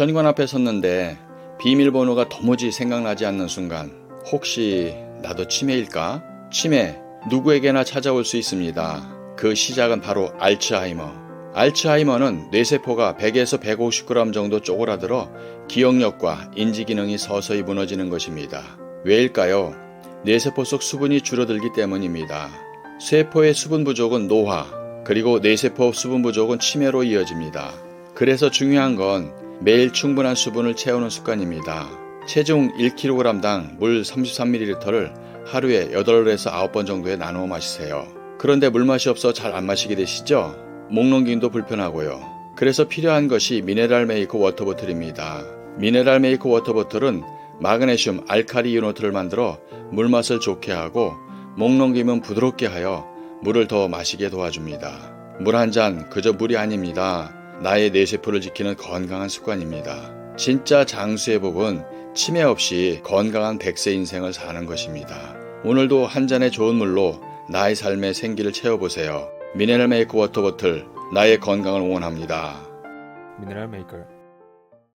현관 앞에 섰는데 비밀번호가 도무지 생각나지 않는 순간 혹시 나도 치매일까? 치매 누구에게나 찾아올 수 있습니다. 그 시작은 바로 알츠하이머. 알츠하이머는 뇌세포가 100에서 150g 정도 쪼그라들어 기억력과 인지 기능이 서서히 무너지는 것입니다. 왜일까요? 뇌세포 속 수분이 줄어들기 때문입니다. 세포의 수분 부족은 노화, 그리고 뇌세포 수분 부족은 치매로 이어집니다. 그래서 중요한 건 매일 충분한 수분을 채우는 습관입니다. 체중 1kg당 물 33ml를 하루에 8에서 9번 정도에 나누어 마시세요. 그런데 물맛이 없어 잘 안 마시게 되시죠? 목 넘김도 불편하고요. 그래서 필요한 것이 미네랄 메이크 워터보틀입니다. 미네랄 메이크 워터보틀은 마그네슘 알카리 이노트를 만들어 물맛을 좋게 하고 목 넘김은 부드럽게 하여 물을 더 마시게 도와줍니다. 물 한 잔 그저 물이 아닙니다. 나의 뇌세포를 지키는 건강한 습관입니다. 진짜 장수의 복은 치매 없이 건강한 100세 인생을 사는 것입니다. 오늘도 한 잔의 좋은 물로 나의 삶의 생기를 채워보세요. 미네랄 메이크 워터보틀 나의 건강을 응원합니다. 미네랄 메이커